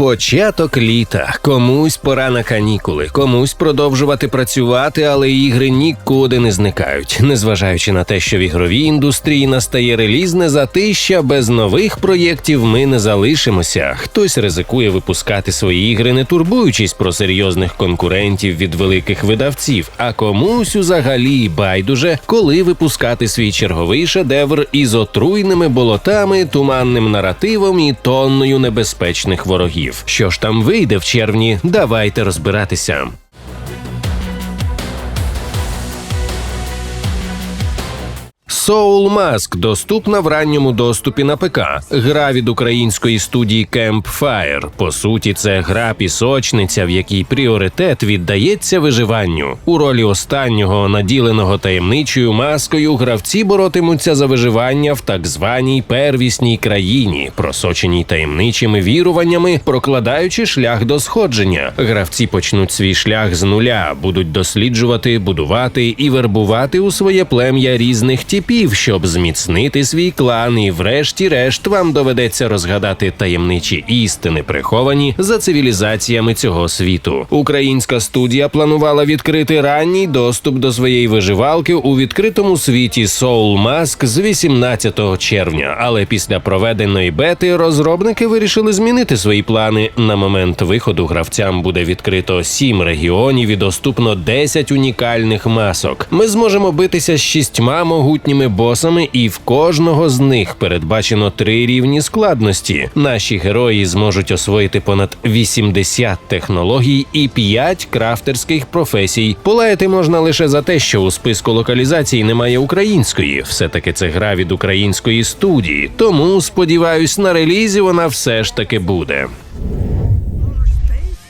Початок літа. Комусь пора на канікули, комусь продовжувати працювати, але ігри нікуди не зникають. Незважаючи на те, що в ігровій індустрії настає релізне затища, без нових проєктів ми не залишимося. Хтось ризикує випускати свої ігри, не турбуючись про серйозних конкурентів від великих видавців, а комусь взагалі байдуже, коли випускати свій черговий шедевр із отруйними болотами, туманним наративом і тонною небезпечних ворогів. Що ж там вийде в червні? Давайте розбиратися. Soul Mask доступна в ранньому доступі на ПК. Гра від української студії Campfire. По суті, це гра пісочниця, в якій пріоритет віддається виживанню. У ролі останнього, наділеного таємничою маскою, гравці боротимуться за виживання в так званій первісній країні, просоченій таємничими віруваннями, прокладаючи шлях до сходження. Гравці почнуть свій шлях з нуля, будуть досліджувати, будувати і вербувати у своє плем'я різних типів, щоб зміцнити свій клан, і врешті-решт вам доведеться розгадати таємничі істини, приховані за цивілізаціями цього світу. Українська студія планувала відкрити ранній доступ до своєї виживалки у відкритому світі Soul Mask з 18 червня. Але після проведеної бети розробники вирішили змінити свої плани. На момент виходу гравцям буде відкрито 7 регіонів і доступно 10 унікальних масок. Ми зможемо битися з шістьма могутніми босами, і в кожного з них передбачено три рівні складності. Наші герої зможуть освоїти понад 80 технологій і 5 крафтерських професій. Полаяти можна лише за те, що у списку локалізацій немає української. Все таки це гра від української студії. Тому сподіваюсь, на релізі вона все ж таки буде.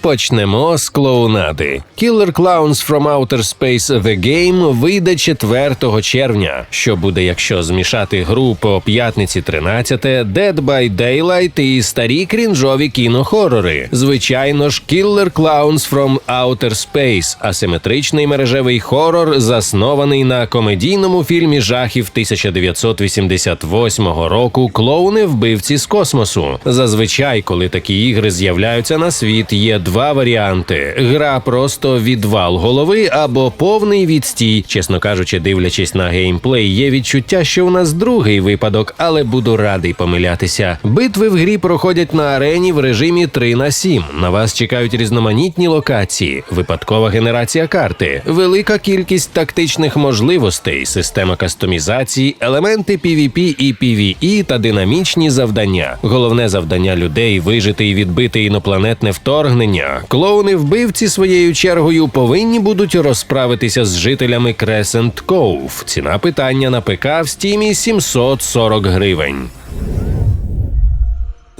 Почнемо з клоунади. Killer Clowns from Outer Space The Game вийде 4 червня. Що буде, якщо змішати гру по п'ятниці 13, Dead by Daylight і старі крінжові кінохорори. Звичайно ж, Killer Clowns from Outer Space – асиметричний мережевий хорор, заснований на комедійному фільмі жахів 1988 року Клоуни вбивці з космосу. Зазвичай, коли такі ігри з'являються на світ, є два варіанти: гра просто відвал голови або повний відстій. Чесно кажучи, дивлячись на геймплей, є відчуття, що у нас другий випадок, але буду радий помилятися. Битви в грі проходять на арені в режимі 3 на 7. На вас чекають різноманітні локації, випадкова генерація карти, велика кількість тактичних можливостей, система кастомізації, елементи PvP і PvE та динамічні завдання. Головне завдання людей вижити і відбити інопланетне вторгнення. Клоуни вбивці своєю чергою повинні будуть розправитися з жителями Кресент Коув. Ціна питання на ПК в стімі 740 гривень.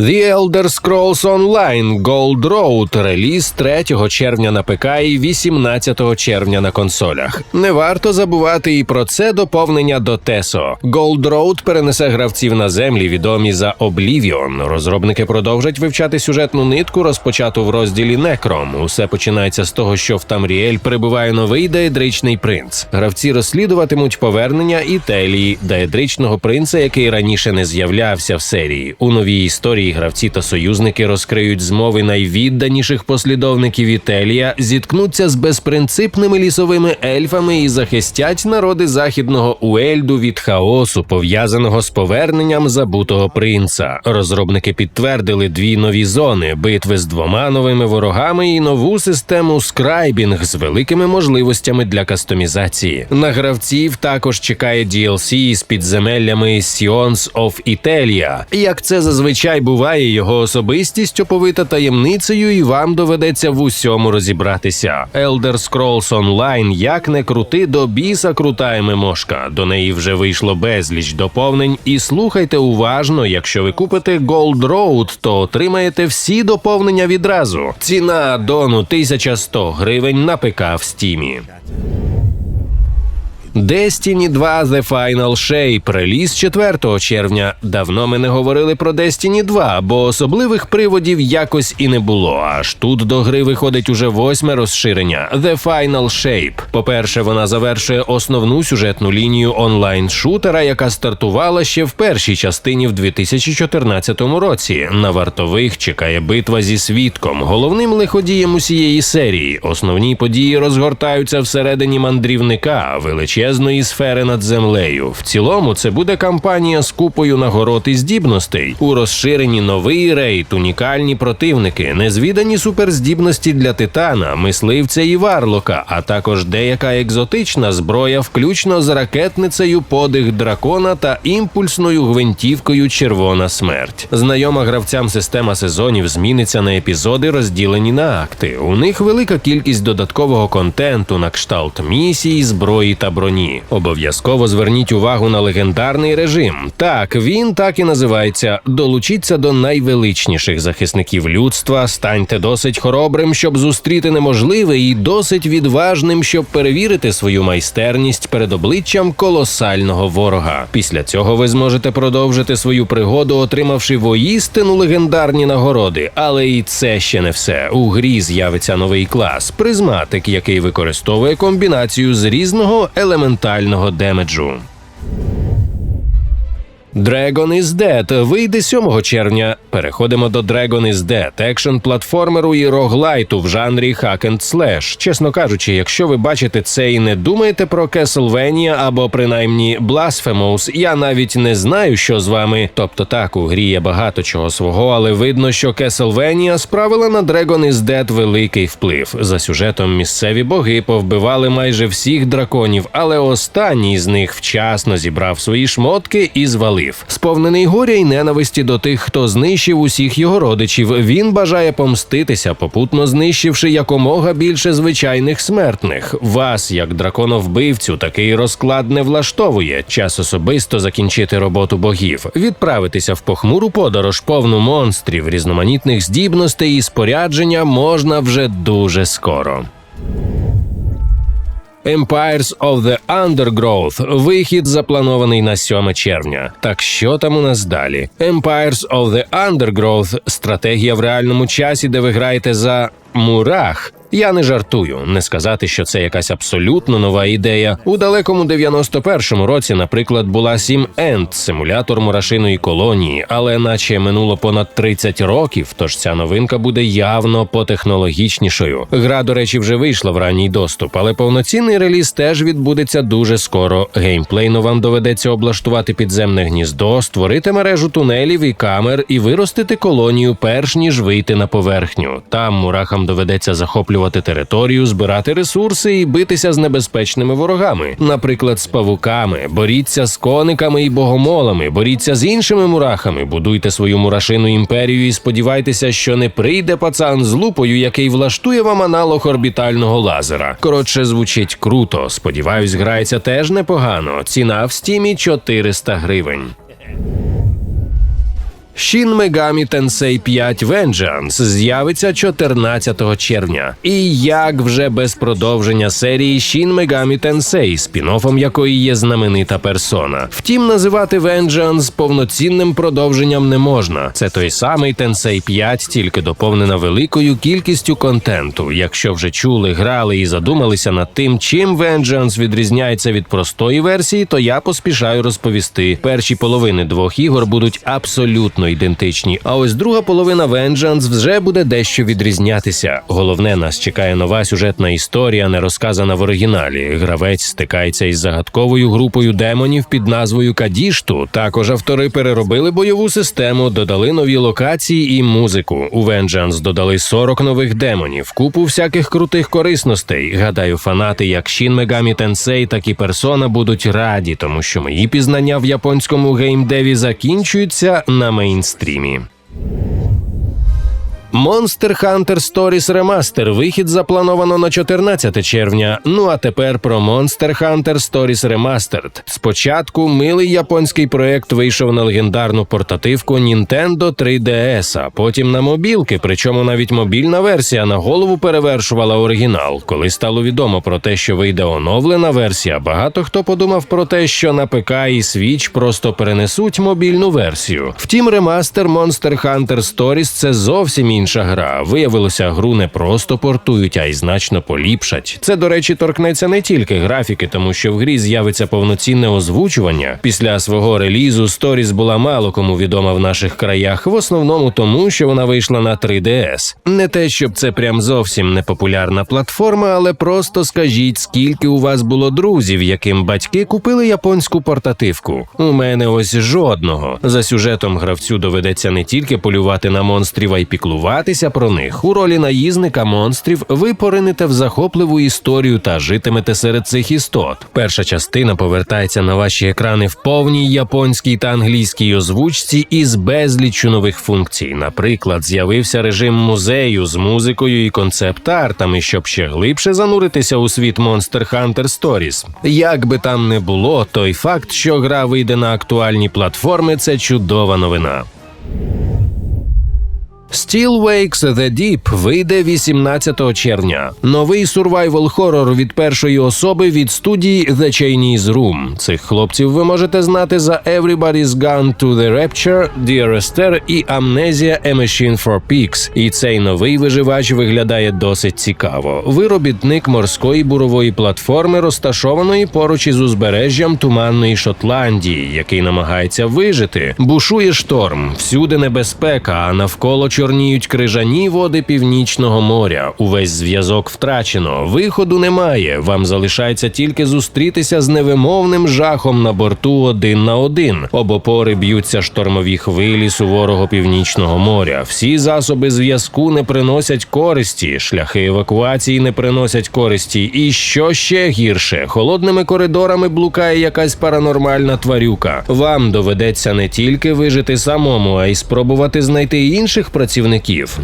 The Elder Scrolls Online Gold Road реліз 3 червня на ПК і 18 червня на консолях. Не варто забувати і про це доповнення до Тесо. Gold Road перенесе гравців на землі, відомі за Oblivion. Розробники продовжать вивчати сюжетну нитку, розпочату в розділі Некром. Усе починається з того, що в Тамріель прибуває новий деедричний принц. Гравці розслідуватимуть повернення Ітелії, деедричного принца, який раніше не з'являвся в серії. У новій історії гравці та союзники розкриють змови найвідданіших послідовників Ітелія, зіткнуться з безпринципними лісовими ельфами і захистять народи західного Уельду від хаосу, пов'язаного з поверненням забутого принца. Розробники підтвердили дві нові зони: битви з двома новими ворогами і нову систему скрайбінг з великими можливостями для кастомізації. На гравців також чекає DLC з підземеллями Sions of Italia. Як це зазвичай буває, його особистість оповита таємницею, і вам доведеться в усьому розібратися. Elder Scrolls Online, як не крути, до біса крута ММОшка. До неї вже вийшло безліч доповнень. І слухайте уважно, якщо ви купите Gold Road, то отримаєте всі доповнення відразу. Ціна дону 1100 гривень на ПК в стімі. Destiny 2 The Final Shape реліз 4 червня. Давно ми не говорили про Destiny 2, бо особливих приводів якось і не було. Аж тут до гри виходить уже восьме розширення The Final Shape. По-перше, вона завершує основну сюжетну лінію онлайн-шутера, яка стартувала ще в першій частині в 2014 році. На вартових чекає битва зі свідком, головним лиходієм усієї серії. Основні події розгортаються всередині мандрівника, величезної сфери над землею. В цілому це буде кампанія з купою нагород і здібностей. У розширенні новий рейд, унікальні противники, незвідані суперздібності для титана, мисливця і варлока, а також деяка екзотична зброя, включно з ракетницею подих дракона та імпульсною гвинтівкою Червона смерть. Знайома гравцям система сезонів зміниться на епізоди, розділені на акти. У них велика кількість додаткового контенту на кшталт місій, зброї та броні. Обов'язково зверніть увагу на легендарний режим. Так, він так і називається: долучіться до найвеличніших захисників людства, станьте досить хоробрим, щоб зустріти неможливе, і досить відважним, щоб перевірити свою майстерність перед обличчям колосального ворога. Після цього ви зможете продовжити свою пригоду, отримавши воістину легендарні нагороди. Але і це ще не все. У грі з'явиться новий клас призматик, який використовує комбінацію з різного елементального демеджу. Dragon is Dead вийде 7 червня. Переходимо до Dragon is Dead, екшн платформеру і роглайту в жанрі Hack and Slash. Чесно кажучи, якщо ви бачите це і не думаєте про Castlevania або принаймні Blasphemous, я навіть не знаю, що з вами. Тобто так, у грі є багато чого свого, але видно, що Castlevania справила на Dragon is Dead великий вплив. За сюжетом місцеві боги повбивали майже всіх драконів, але останній з них вчасно зібрав свої шмотки і звалив. Сповнений горя й ненависті до тих, хто знищив усіх його родичів. Він бажає помститися, попутно знищивши якомога більше звичайних смертних. Вас, як драконовбивцю, такий розклад не влаштовує. Час особисто закінчити роботу богів, відправитися в похмуру подорож, повну монстрів, різноманітних здібностей і спорядження можна вже дуже скоро. Empires of the Undergrowth. Вихід запланований на 7 червня. Так що там у нас далі? Empires of the Undergrowth – стратегія в реальному часі, де ви граєте за мурах. Я не жартую, не сказати, що це якась абсолютно нова ідея. У далекому 91-му році, наприклад, була Sim End – симулятор мурашиної колонії, але наче минуло понад 30 років, тож ця новинка буде явно потехнологічнішою. Гра, до речі, вже вийшла в ранній доступ, але повноцінний реліз теж відбудеться дуже скоро. Геймплейно вам доведеться облаштувати підземне гніздо, створити мережу тунелів і камер і виростити колонію, перш ніж вийти на поверхню. Там мурахам доведеться захоплювати територію, збирати ресурси і битися з небезпечними ворогами, наприклад, з павуками. Боріться з кониками і богомолами, боріться з іншими мурахами, будуйте свою мурашину імперію і сподівайтеся, що не прийде пацан з лупою, який влаштує вам аналог орбітального лазера. Коротше, звучить круто. Сподіваюсь, грається теж непогано. Ціна в стімі 400 гривень. Shin Megami Tensei 5 Vengeance з'явиться 14 червня. І як вже без продовження серії Shin Megami Tensei, спін-оффом якої є знаменита персона. Втім, називати Vengeance повноцінним продовженням не можна. Це той самий Tensei 5, тільки доповнена великою кількістю контенту. Якщо вже чули, грали і задумалися над тим, чим Vengeance відрізняється від простої версії, то я поспішаю розповісти. Перші половини двох ігор будуть абсолютно ідентичні. А ось друга половина Vengeance вже буде дещо відрізнятися. Головне, нас чекає нова сюжетна історія, не розказана в оригіналі. Гравець стикається із загадковою групою демонів під назвою Кадішту. Також автори переробили бойову систему, додали нові локації і музику. У Vengeance додали 40 нових демонів, купу всяких крутих корисностей. Гадаю, фанати як Shin Megami Tensei, так і Persona будуть раді, тому що мої пізнання в японському геймдеві закінчуються на мейнстрімі. Monster Hunter Stories Remaster. Вихід заплановано на 14 червня. Ну а тепер про Monster Hunter Stories Remastered. Спочатку милий японський проект вийшов на легендарну портативку Nintendo 3DS, а потім на мобілки. Причому навіть мобільна версія на голову перевершувала оригінал. Коли стало відомо про те, що вийде оновлена версія, багато хто подумав про те, що на ПК і Switch просто перенесуть мобільну версію. Втім, ремастер Monster Hunter Stories – це зовсім інша гра. Виявилося, гру не просто портують, а й значно поліпшать. Це, до речі, торкнеться не тільки графіки, тому що в грі з'явиться повноцінне озвучування. Після свого релізу Stories була мало кому відома в наших краях, в основному тому, що вона вийшла на 3DS. Не те, щоб це прям зовсім не популярна платформа, але просто скажіть, скільки у вас було друзів, яким батьки купили японську портативку. У мене ось жодного. За сюжетом гравцю доведеться не тільки полювати на монстрів, а й піклуватися про них. У ролі наїзника монстрів ви поринете в захопливу історію та житимете серед цих істот. Перша частина повертається на ваші екрани в повній японській та англійській озвучці із безліччю нових функцій. Наприклад, з'явився режим музею з музикою і концепт-артами, щоб ще глибше зануритися у світ Monster Hunter Stories. Як би там не було, той факт, що гра вийде на актуальні платформи, це чудова новина. Still Wakes the Deep вийде 18 червня. Новий сурвайвал хорор від першої особи від студії The Chinese Room. Цих хлопців ви можете знати за Everybody's Gone to the Rapture, Dear Esther і Amnesia A Machine for Pigs. І цей новий виживач виглядає досить цікаво. Виробітник морської бурової платформи, розташованої поруч із узбережжям туманної Шотландії, який намагається вижити. Бушує шторм, всюди небезпека, а навколо чорніють крижані води північного моря. Увесь зв'язок втрачено. Виходу немає. Вам залишається тільки зустрітися з невимовним жахом на борту один на один. Об опори б'ються штормові хвилі суворого північного моря. Всі засоби зв'язку не приносять користі, шляхи евакуації не приносять користі. І що ще гірше, холодними коридорами блукає якась паранормальна тварюка. Вам доведеться не тільки вижити самому, а й спробувати знайти інших працівників.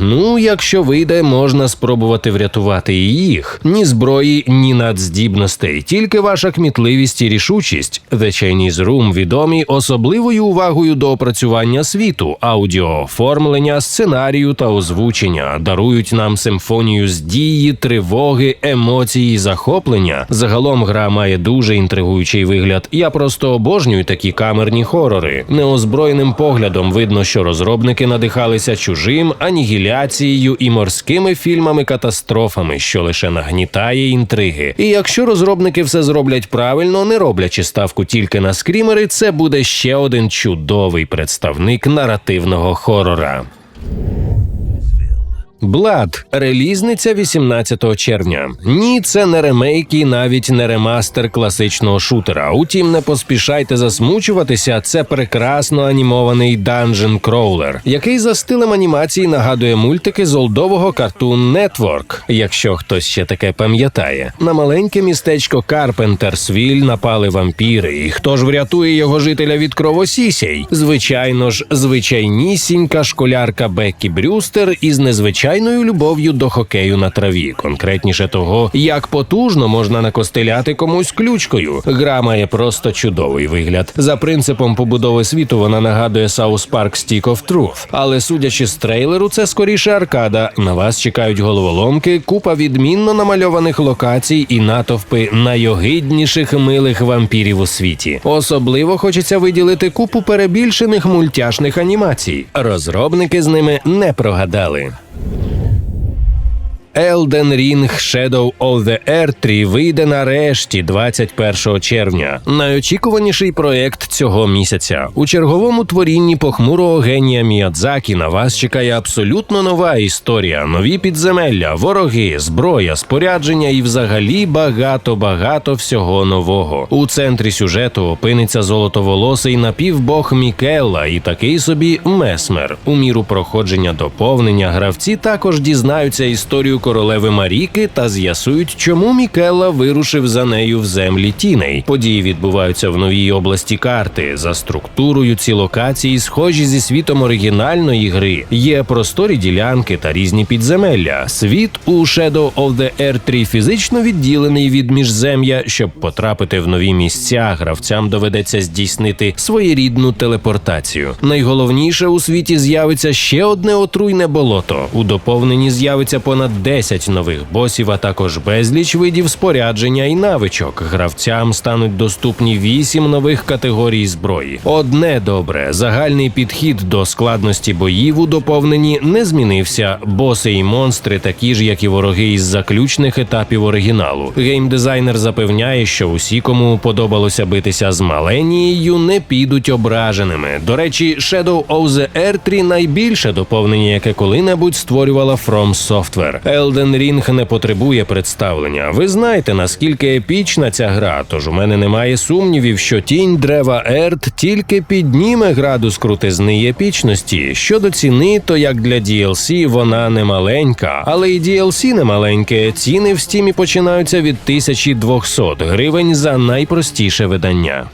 Ну, якщо вийде, можна спробувати врятувати і їх. Ні зброї, ні надздібностей, тільки ваша кмітливість і рішучість. The Chinese Room відомі особливою увагою до опрацювання світу, аудіо, оформлення, сценарію та озвучення, дарують нам симфонію з дії, тривоги, емоції, захоплення. Загалом гра має дуже інтригуючий вигляд. Я просто обожнюю такі камерні хорори. Неозброєним поглядом видно, що розробники надихалися чужим, анігіляцією і морськими фільмами-катастрофами, що лише нагнітає інтриги. І якщо розробники все зроблять правильно, не роблячи ставку тільки на скрімери, це буде ще один чудовий представник наративного хорора. Блад релізниця 18 червня. Ні, це не ремейк і навіть не ремастер класичного шутера. Утім, не поспішайте засмучуватися. Це прекрасно анімований Dungeon Crawler, який за стилем анімації нагадує мультики з олдового Cartoon Network, якщо хтось ще таке пам'ятає. На маленьке містечко Карпентерсвіль напали вампіри. І хто ж врятує його жителя від кровосісей? Звичайно ж, звичайнісінька школярка Беккі Брюстер із незвичайною любов'ю до хокею на траві, конкретніше того, як потужно можна накостеляти комусь ключкою. Гра має просто чудовий вигляд. За принципом побудови світу вона нагадує South Park Stick of Truth. Але судячи з трейлеру, це скоріше аркада. На вас чекають головоломки, купа відмінно намальованих локацій і натовпи найогидніших милих вампірів у світі. Особливо хочеться виділити купу перебільшених мультяшних анімацій. Розробники з ними не прогадали. Thank you. Elden Ring Shadow of the Erdtree вийде нарешті 21 червня. Найочікуваніший проект цього місяця. У черговому творінні похмурого генія Міядзакі на вас чекає абсолютно нова історія, нові підземелля, вороги, зброя, спорядження і взагалі багато-багато всього нового. У центрі сюжету опиниться золотоволосий напівбог Мікелла і такий собі месмер. У міру проходження доповнення гравці також дізнаються історію королеви Маріки та з'ясують, чому Мікелла вирушив за нею в землі тіней. Події відбуваються в новій області карти. За структурою ці локації схожі зі світом оригінальної гри. Є просторі ділянки та різні підземелля. Світ у Shadow of the Air 3 фізично відділений від міжзем'я. Щоб потрапити в нові місця, гравцям доведеться здійснити своєрідну телепортацію. Найголовніше у світі з'явиться ще одне отруйне болото. У доповненні з'явиться понад 10 нових босів, а також безліч видів спорядження і навичок. Гравцям стануть доступні 8 нових категорій зброї. Одне добре, загальний підхід до складності боїв у доповненні не змінився. Боси і монстри такі ж, як і вороги із заключних етапів оригіналу. Геймдизайнер запевняє, що усі, кому подобалося битися з Маленією, не підуть ображеними. До речі, Shadow of the Air 3 найбільше доповнення, яке коли-небудь створювала From Software. Elden Ring не потребує представлення. Ви знаєте, наскільки епічна ця гра, тож у мене немає сумнівів, що тінь дерева Ерт тільки підніме градус крутизни й епічності. Щодо ціни, то як для DLC вона не маленька, але і DLC не маленьке. Ціни в стімі починаються від 1200 гривень за найпростіше видання.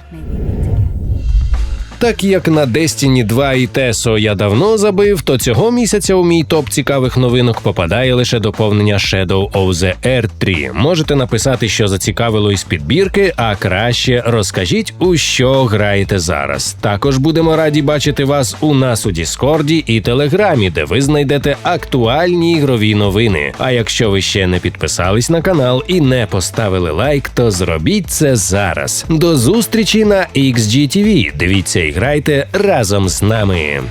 Так як на Destiny 2 і Тесо я давно забив, то цього місяця у мій топ цікавих новинок попадає лише доповнення Shadow of the Air 3. Можете написати, що зацікавило із підбірки, а краще розкажіть, у що граєте зараз. Також будемо раді бачити вас у нас у Діскорді і Телеграмі, де ви знайдете актуальні ігрові новини. А якщо ви ще не підписались на канал і не поставили лайк, то зробіть це зараз. До зустрічі на XGTV. Дивіться грайте разом з нами.